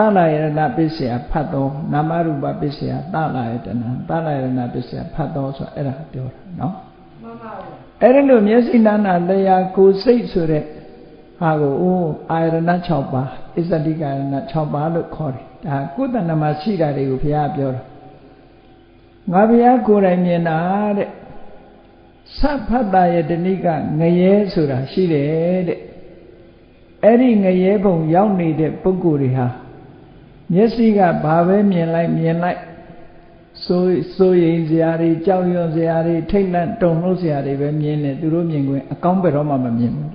တလယရဏပစ္စယဖတ်တော်နာမရူပပစ္စယတလယတနာတလယရဏပစ္စယဖတ်တော်ဆိုအဲ့ဒါပြောတာနော်မှန်ပါဘူးအဲ့ဒါလို့မျက်စိနာနာလျာကိုယ်စိတ်ဆိုတဲ့ဟာကိုအိုးအာရဏ6ပါးအစ္စတိကရဏ6ပါးလို့ခေါ်တယ်ဒါကုသဏမှာရှိတာတွေကိုဘုရားပြောတာငါဘုရားကိုယ်တိုင်မြင်တာတဲ့သဖတ်တာရဲ့တဏိကငရဲဆိုတာရှိတယ်တဲ့အဲ့ဒီငရဲဘုံရောက်နေတဲ့ပုဂ္ဂိုလ်တွေဟာ မျက်စိကဘာပဲမြင်လိုက်မြင်လိုက်စိုးစိုးရင်စရာတွေကြောက်ရွံ့စရာတွေထိတ်လန့်တုန်လှုပ်စရာတွေပဲမြင်နေသူတို့မြင်ခွင့်အကောင်းဘယ်တော့မှမမြင်ဘူး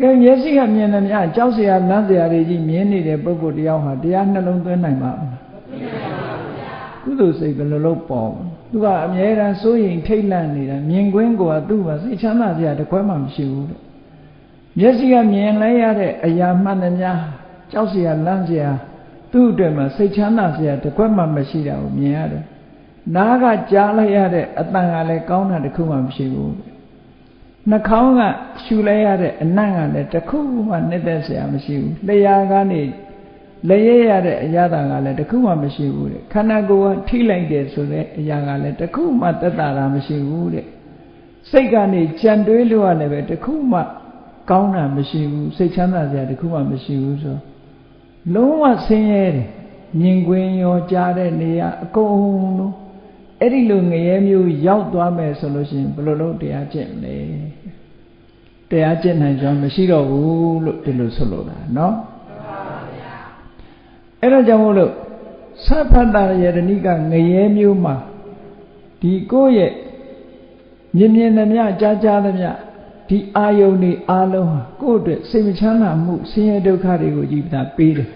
ကဲမျက်စိကမြင်တယ်များကြောက်စရာလန့်စရာတွေကြီးမြင်နေတဲ့ပုဂ္ဂိုလ်တယောက်ဟာတရားနှလုံးသွင်းနိုင်မှာမလားမမြင်ပါဘူးဗျာကုသိုလ်စိတ်ဘယ်လိုလုပ်ပေါ်သူကအမြဲတမ်းစိုးရင်ထိတ်လန့်နေတာမြင်ကွင်းကိုကသူ့မှာစိတ်ချမ်းသာစရာတကွဲမှမရှိဘူးတဲ့မျက်စိကမြင်လဲရတဲ့အရာမှန်သမျှ ကြောက်စရာလန့်စရာသူ့အတွက်မှာစိတ်ချမ်းသာစရာတကွက်မှမရှိတာကိုမြင်ရတယ်နားကကြားလိုက်ရတဲ့အတန်ကလည်းကောင်းတာတခုမှမရှိဘူးနှာခေါင်းကရှူလိုက်ရတဲ့အနံ့ကလည်းတခုမှနှစ်သက်စရာမရှိဘူးလျှာကနေလက်ရရတဲ့အရာကလည်းတခုမှမရှိဘူးတဲ့ခန္ဓာကိုယ်ကထိလိုက်တယ်ဆိုတဲ့အရာကလည်းတခုမှတက်တာတာမရှိဘူးတဲ့စိတ်ကနေကြံတွေးလို့ရလည်းပဲတခုမှကောင်းတာမရှိဘူးစိတ်ချမ်းသာစရာတခုမှမရှိဘူးဆို လုံးဝဆင်းရဲတယ်မြင်ကွင်းရောကြားတဲ့နေရာအကုန်လုံးအဲ့ဒီလိုငရဲမျိုးရောက်သွားမယ်ဆိုလို့ရှိရင်ဘယ်လိုလုပ်တရားကျင့်လဲတရားကျင့်နိုင်ကြမရှိတော့ဘူးလို့ဒီလိုဆိုလိုတာเนาะအဲ့ဒါကြောင့်မို့လို့သဗ္ဗတရယတဏိကငရဲမျိုးမှာဒီကိုယ့်ရဲ့မြင်မြင်သမျှကြားကြားသမျှ ဒီအာယုန်တွေအားလုံးဟာကိုယ့်အတွက်စိတ်မချမ်းသာမှုဆင်းရဲဒုက္ခတွေကိုကြီးပြတာပေးတယ်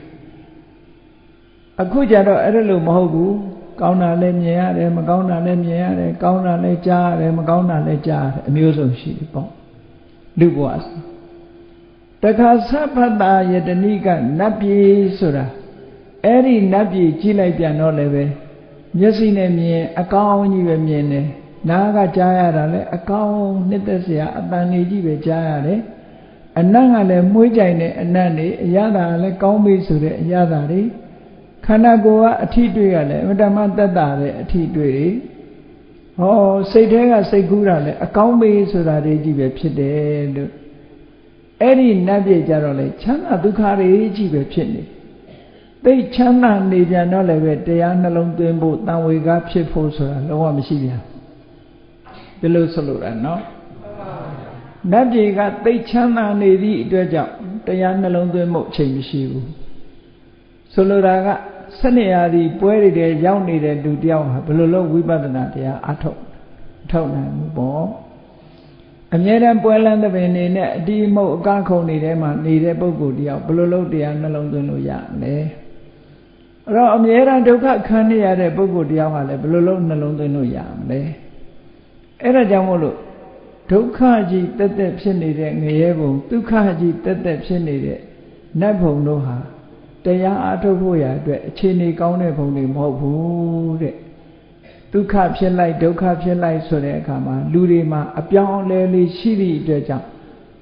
အခုကြတော့အဲ့ဒါလို့မဟုတ်ဘူးကောင်းတာလည်းမြင်ရတယ်မကောင်းတာလည်းမြင်ရတယ်ကောင်းတာလည်းကြားရတယ်မကောင်းတာလည်းကြားရတယ်အမျိုးစုံရှိတယ်ပေါ့လူဘဝတခါသဗ္ဗတာယတဏိကနတ်ပြည်ဆိုတာအဲ့ဒီနတ်ပြည်ကြည့်လိုက်ပြန်တော့လည်းပဲမျက်စိနဲ့မြင်အကောင်းကြီးပဲမြင်တယ် နားကကြားရတာလည်းအကောင်းနှစ်သက်စရာအတန်ကြီးကြီးပဲကြားရတယ်အနတ်ကလည်းမှုေးကြိုင်တဲ့အနတ်တွေအရသာလည်းကောင်းပြီဆိုတဲ့အရသာတွေခန္ဓာကိုယ်ကအထီးတွေ့ရလဲအမတမတက်တာတဲ့အထီးတွေ့တွေဟောစိတ်ထဲကစိတ်ကူးတာလဲအကောင်းပြီဆိုတာတွေကြီးပဲဖြစ်တယ်လို့အဲ့ဒီနတ်ပြည်ကြတော့လေချမ်းသာဒုက္ခတွေကြီးပဲဖြစ်နေသိချမ်းသာနေပြန်တော့လည်းပဲတရားနှလုံးသွင်းဖို့တန်ဝေကဖြစ်ဖို့ဆိုတာလုံးဝမရှိပြန် ဒီလိုဆိုလိုတာနော်နတ်ပြည်ကသိချမ်းသာနေသည့်အတွက်ကြောင့်တရားနှလုံးသွင်းမှုအချိန်မရှိဘူးဆိုလိုတာကစနေရာဒီပွဲတွေတဲ့ရောက်နေတဲ့လူတယောက်ဟာဘယ်လိုလုပ်ဝိပဿနာတရားအထုတ်ထုတ်နိုင်ဘူးပေါ့အမြဲတမ်းပွဲလန်းတဲ့ပင်နေနဲ့အတီးမုတ်အကခုံနေတဲ့မှာနေတဲ့ပုဂ္ဂိုလ်တယောက်ဘယ်လိုလုပ်တရားနှလုံးသွင်းလို့ရမလဲအဲ့တော့အမြဲတမ်းဒုက္ခခံနေရတဲ့ပုဂ္ဂိုလ်တယောက်ဟာလည်းဘယ်လိုလုပ်နှလုံးသွင်းလို့ရမလဲ အဲ့ဒါကြောင့်မို့လို့ဒုက္ခကြီးတက်တက်ဖြစ်နေတဲ့ငရဲဘုံဒုက္ခကြီးတက်တက်ဖြစ်နေတဲ့နတ်ဘုံတို့ဟာတရားအထုတ်ဖို့ရအတွက်အခြေအနေကောင်းတဲ့ဘုံတွေမဟုတ်ဘူးတဲ့ဒုက္ခဖြစ်လိုက်ဒုက္ခဖြစ်လိုက်ဆိုတဲ့အခါမှာလူတွေမှာအပြောင်းအလဲလေးရှိသည့်အတွက်ကြောင့်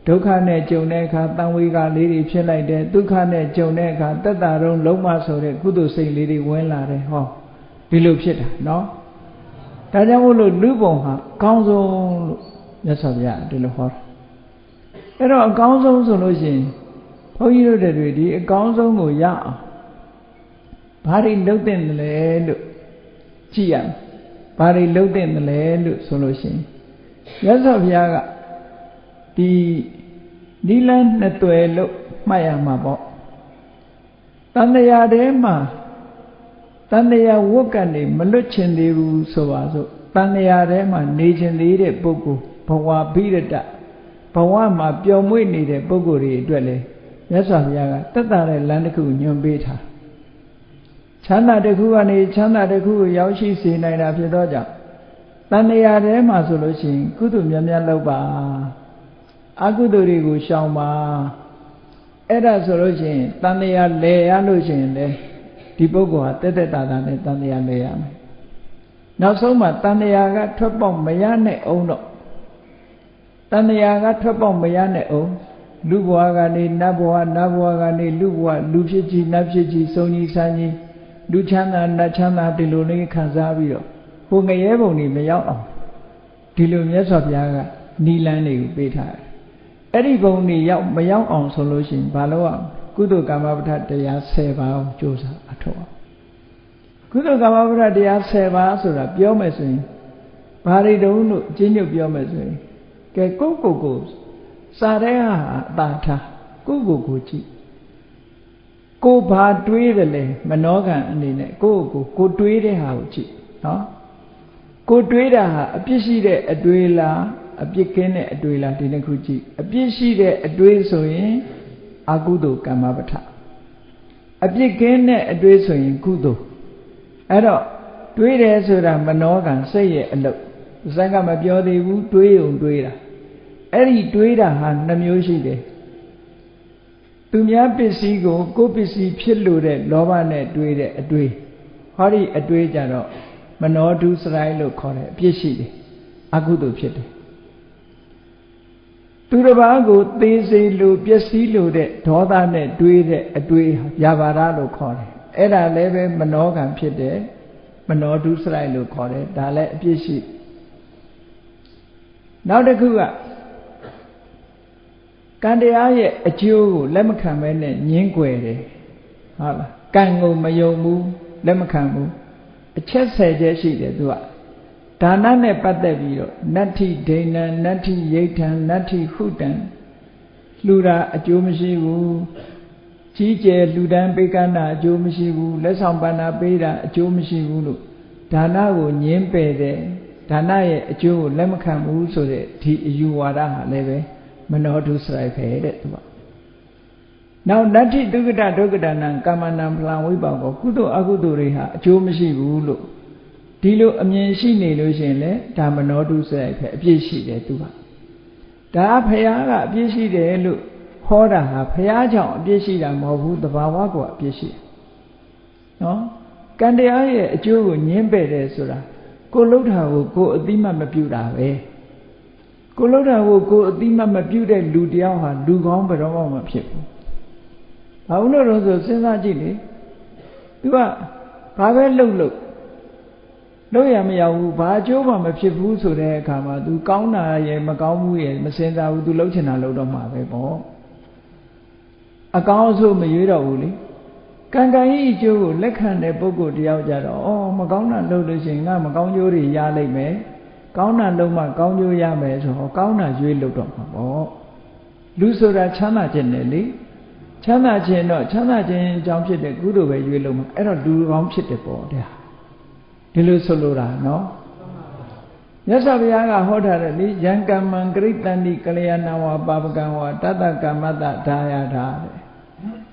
ဒုက္ခနဲ့ကြုံတဲ့အခါတန်ဝေကလေးတွေဖြစ်လိုက်တယ်ဒုက္ခနဲ့ကြုံတဲ့အခါတက်တာတော့လုံးမဆိုတဲ့ကုသိုလ်စိတ်လေးတွေဝင်လာတယ်ဟောဒီလိုဖြစ်တာနော် ဒါကြောင့်မို့လို့လူပုံဟာအကောင်းဆုံးလို့မြတ်စွာဘုရားဒီလိုဟောတာအဲ့တော့အကောင်းဆုံးဆိုလို့ရှိရင်ဘုန်းကြီးတို့တွေဒီအကောင်းဆုံးကိုရအောင်ဘာတွေလုပ်တဲ့လဲလို့ကြည့်ရမယ်ဘာတွေလုပ်တဲ့လဲလို့ဆိုလို့ရှိရင်မြတ်စွာဘုရားကဒီနိလန်းနှစ်တွယ်လို့မှတ်ရမှာပေါ့တန်တရာထဲမှာ တန်တရာဝတ်ကနေမလွတ်ချင်သေးဘူးဆိုပါစို့တန်တရာထဲမှာနေချင်သေးတဲ့ပုဂ္ဂိုလ်ဘဝဘိရတဘဝမှာပျော်မွေ့နေတဲ့ပုဂ္ဂိုလ်တွေအတွက်လေမြတ်စွာဘုရားကတက်တာတဲ့လမ်းတစ်ခုညွှန်ပေးထားချမ်းသာတစ်ခုကနေချမ်းသာတစ်ခုကိုရောက်ရှိစေနိုင်တာဖြစ်သောကြောင့်တန်တရာထဲမှာဆိုလို့ရှိရင်ကုသိုလ်များများလုပ်ပါအကုသိုလ်တွေကိုရှောင်ပါအဲ့ဒါဆိုလို့ရှိရင်တန်တရာလဲရလို့ရှိရင်လေ ဒီပုဂ္ဂိုလ်ဟာတက်တက်တာတာနဲ့တန်တရာလဲရမယ်နောက်ဆုံးမှတန်တရာကထွက်ပေါက်မရနဲ့အောင်တော့တန်တရာကထွက်ပေါက်မရနဲ့အောင်လူဘဝကနေနတ်ဘဝနတ်ဘဝကနေလူဘဝလူဖြစ်ကြီးနတ်ဖြစ်ကြီးစုံကြီးဆန်းကြီးလူချမ်းသာနတ်ချမ်းသာဒီလိုလေးခံစားပြီးတော့ဟိုငရဲပုံတွေမရောက်အောင်ဒီလိုမြတ်စွာဘုရားကနီလန်းတွေကိုပေးထားတယ်အဲ့ဒီဘုံတွေရောက်မရောက်အောင်ဆိုလို့ရှိရင်ဘာလို့အောင် ကုသိုလ်ကမ္မပဋ္ဌတရား10ပါးကိုကြိုးစားအထောက်အောင်ကုသိုလ်ကမ္မပဋ္ဌတရား10ပါးဆိုတာပြောမယ်ဆိုရင်ဘာတွေတုံးလို့အချင်းညွတ်ပြောမယ်ဆိုရင်ကဲကိုကိုကိုစာတဲ့ဟာအတာထားကိုကိုကိုကြည့်ကိုဘာတွေးတယ်လဲမနောကံအနေနဲ့ကိုကိုကိုတွေးတဲ့ဟာကိုကြည့်နော်ကိုတွေးတာဟာအပြစ်ရှိတဲ့အတွေးလားအပြစ်ကင်းတဲ့အတွေးလားဒီနှစ်ခုကြည့်အပြစ်ရှိတဲ့အတွေးဆိုရင် အကုသိုလ်ကမ္မပဋ္ဌအပြစ်ကင်းတဲ့အတွေးဆိုရင်ကုသိုလ်အဲ့တော့တွေးတယ်ဆိုတာမနောကံစိတ်ရဲ့အလုပ်ဇက်ကမပြောသေးဘူးတွေးုံတွေးတာအဲ့ဒီတွေးတာဟာနှမျိုးရှိတယ်သူများပစ္စည်းကိုကိုယ်ပစ္စည်းဖြစ်လို့တဲ့လောဘနဲ့တွေးတဲ့အတွေးဟောဒီအတွေးကြတော့မနောဒုစရိုက်လို့ခေါ်တယ်အပြစ်ရှိတယ်အကုသိုလ်ဖြစ်တယ် သူတစ်ပါးကိုသေးစေလို့ပျက်စီးလို့တဲ့ဒေါသနဲ့တွေးတဲ့အတွေးရပါရလို့ခေါ်တယ်အဲ့ဒါလည်းပဲမနောကံဖြစ်တယ်မနောဒုစရိုက်လို့ခေါ်တယ်ဒါလည်းအပြစ်ရှိနောက်တစ်ခုကကံတရားရဲ့အကျိုးကိုလက်မခံဘဲနဲ့ညင်းကွယ်တယ်ဟုတ်လားကံကိုမယုံဘူးလက်မခံဘူးအချက်ဆယ်ချက်ရှိတယ်သူက ဒါနနဲ့ပတ်သက်ပြီးတော့နတ္ထိဒိဏံနတ္ထိယိဋ္ဌံနတ္ထိဟုတံလှူတာအကျိုးမရှိဘူးကြီးကျယ်လှူဒန်းပေးကမ်းတာအကျိုးမရှိဘူးလက်ဆောင်ပန္နာပေးတာအကျိုးမရှိဘူးလို့ဒါနကိုညင်းပယ်တယ်ဒါနရဲ့အကျိုးကိုလက်မခံဘူးဆိုတဲ့ဒီအယူဝါဒဟာလည်းပဲမနောဒုစရိုက်ပဲတဲ့သူကနောက်နတ္ထိဒုက္ကတဒုက္ကတနံကာမနံဖလံဝိပါကောကုသိုလ်အကုသိုလ်တွေဟာအကျိုးမရှိဘူးလို့ ဒီလိုအမြင်ရှိနေလို့ရှိရင်လေဒါမနောဒုစရိုက်ပဲအပြည့်ရှိတယ်သူကဒါဖရာကအပြည့်ရှိတယ်လို့ဟောတာဟာဖရာကြောင့်အပြည့်ရှိတာမဟုတ်ဘူးတဘာဝကအပြည့်ရှိတယ်နော်ကံတရားရဲ့အကျိုးကိုညင်းပယ်တယ်ဆိုတာကိုလှုပ်တာကိုကိုအတိမတ်မပြုတာပဲကိုလှုပ်တာကိုကိုအတိမတ်မပြုတဲ့လူတယောက်ဟာလူကောင်းဘယ်တော့မှမဖြစ်ဘူးဘာလို့လဲဆိုစဉ်းစားကြည့်လေ तू ကဘာပဲလှုပ်လှုပ် လို့ရမရဘူးဘာအကျိုးမှမဖြစ်ဘူးဆိုတဲ့အခါမှာ तू ကောင်းတာရဲ့မကောင်းမှုရဲ့မစင်စားဘူး तू လှုပ်ချင်တာလှုပ်တော့မှာပဲပေါ့အကောင်းအဆိုးမရွေးတော့ဘူးလေကံကံဤအကျိုးကိုလက်ခံတဲ့ပုဂ္ဂိုလ်တယောက်ကြတော့အော်မကောင်းတာလုပ်လို့ရှိရင်ငါမကောင်းကျိုးတွေရလိမ့်မယ်ကောင်းတာလုပ်မှကောင်းကျိုးရမယ်ဆိုတော့ကောင်းတာရွေးလုပ်တော့မှာပေါ့လူဆိုတာချမ်းသာခြင်းနဲ့လေချမ်းသာခြင်းတော့ချမ်းသာခြင်းအကြောင်းဖြစ်တဲ့ကုသိုလ်ပဲရွေးလုပ်မှာအဲ့တော့လူကောင်းဖြစ်တယ်ပေါ့တဲ့ ဒီလိုဆိုလိုတာနော်မြတ်စွာဘုရားကဟောထားတယ်လေယံကမ္မံကရိတန္တိကလျာဏဝါပါပကံဝါတတကမ္မတဒါယတာတဲ့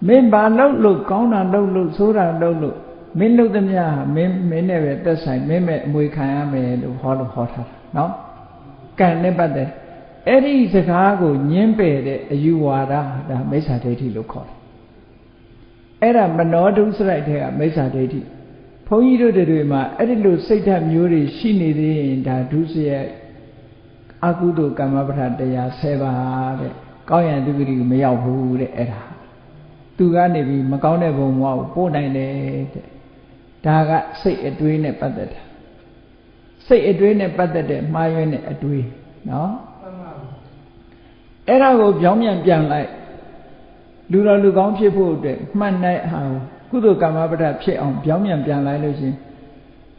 မင်းဘာလုပ်လို့ကောင်းတာလုပ်လို့ဆိုးတာလုပ်လို့မင်းလုပ်သမျှမင်းမင်းနဲ့ပဲသက်ဆိုင်မင်းမဲ့အမွေခံရမယ်လို့ဟောလို့ဟောထားတာနော်ကံနဲ့ပတ်သက်အဲ့ဒီစကားကိုညင်းပယ်တဲ့အယူဝါဒဒါမိစ္ဆာဒိဋ္ဌိလို့ခေါ်တယ်အဲ့ဒါမနောဒုစရိုက်တဲ့ကမိစ္ဆာဒိဋ္ဌိ ဘုန်းကြီးတို့တွေမှာအဲ့ဒီလိုစိတ်ဓာတ်မျိုးတွေရှိနေသေးရင်ဒါဒုစရိုက်အကုသိုလ်ကမ္မပဋ္ဌတရား10ပါးတဲ့ကောင်းရန်သူဂတိမရောက်ဘူးတဲ့အဲ့ဒါသူကနေပြီးမကောင်းတဲ့ဘုံဘဝကိုပို့နိုင်တယ်တဲ့ဒါကစိတ်အတွေးနဲ့ပတ်သက်တာစိတ်အတွေးနဲ့ပတ်သက်တဲ့မှားယွင်းတဲ့အတွေးနော်အဲ့ဒါကိုပြောင်းပြန်ပြန်လိုက်လူတော်လူကောင်းဖြစ်ဖို့အတွက်မှတ်နိုင်အောင် ကုသိုလ်ကမ္မပဒဖြစ်အောင်ပြောင်းပြန်ပြန်လိုက်လို့ရှင်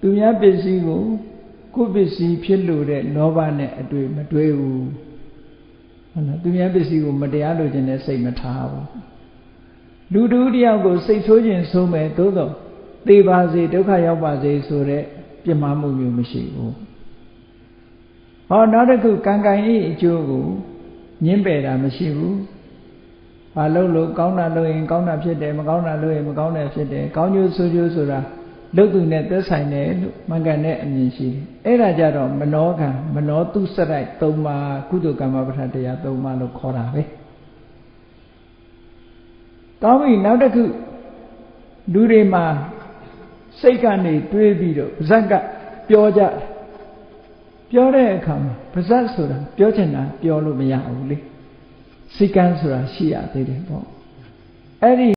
သူများပစ္စည်းကိုကိုယ်ပစ္စည်းဖြစ်လို့တဲ့လောဘနဲ့အတွေ့မတွေ့ဘူးဟုတ်လားသူများပစ္စည်းကိုမတရားလို့ခြင်းနဲ့စိတ်မထားဘူးလူတူတယောက်ကိုစိတ်ဆိုးခြင်းဆိုးမယ်သို့တော့သေပါစေဒုက္ခရောက်ပါစေဆိုတဲ့ပြစ်မှားမှုမျိုးမရှိဘူးဟောနောက်တစ်ခုကံကံဤအကျိုးကိုညှင်းပယ်တာမရှိဘူး ဘာလို့လို့ကောင်းတာလုပ်ရင်ကောင်းတာဖြစ်တယ်မကောင်းတာလုပ်ရင်မကောင်းတာဖြစ်တယ်ကောင်းကျိုးဆိုးကျိုးဆိုတာလုတ်သူနဲ့သက်ဆိုင်တယ်လို့မှန်ကန်တဲ့အမြင်ရှိတယ်အဲ့ဒါကြတော့မနောကံမနောတုစရိုက်၃ပါးကုသိုလ်ကမ္မပဋ္ဌာတရား၃ပါးလို့ခေါ်တာပဲကောင်းပြီနောက်တစ်ခုလူတွေမှာစိတ်ကနေတွေးပြီးတော့ဇက်ကပြောကြတယ်ပြောတဲ့အခါမှာပါဇက်ဆိုတာပြောချင်တာပြောလို့မရဘူးလေ စိတ်ကန်းဆိုတာရှိရသေးတယ်ပေါ့အဲ့ဒီ